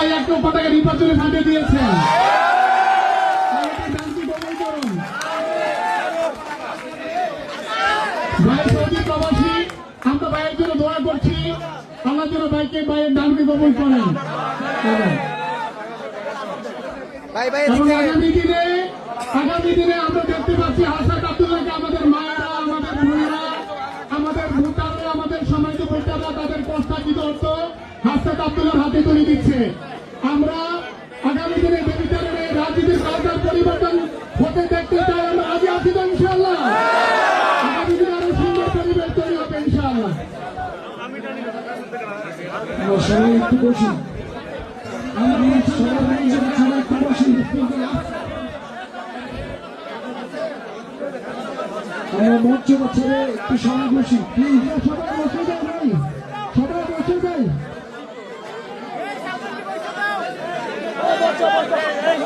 ভাই একটা পতাকা নির্বাচনে ফাঁদে দিয়েছেন। আমাদের ডানকে ভাই সৌদি প্রবাসী আমরা ভাইয়ের জন্য দোয়া করছি। আল্লাহ যেন ভাইকে ভাইয়ের ডানকে কবল করেন। ভাই ভাই এবং আগামী দিনে আগামী দিনে আমরা দেখতে পাচ্ছি হাসান আব্দুল্লাহকে আমাদের মায়েরা আমাদের বোনেরা আমাদের ভোটাররা আমাদের সমাজের ভোটাররা তাদের প্রস্তাবিত অর্থ হাসান আব্দুল্লাহর হাতে তুলে দিচ্ছে। আমরা আগামী দিনে বেবিচারের এই রাজনীতির কালচার পরিবর্তন হতে দেখতে চাই। আমরা আগে আছি তো ইনশাআল্লাহ। আগামী দিনে আরও সুন্দর পরিবেশ তৈরি হবে ইনশাআল্লাহ। সবাই একটু আমরা সবাই সবাই একটু আমরা মঞ্চ ছেড়ে একটু বসি প্লিজ সবাই বসে যাই ভাই সবাই বসে যাই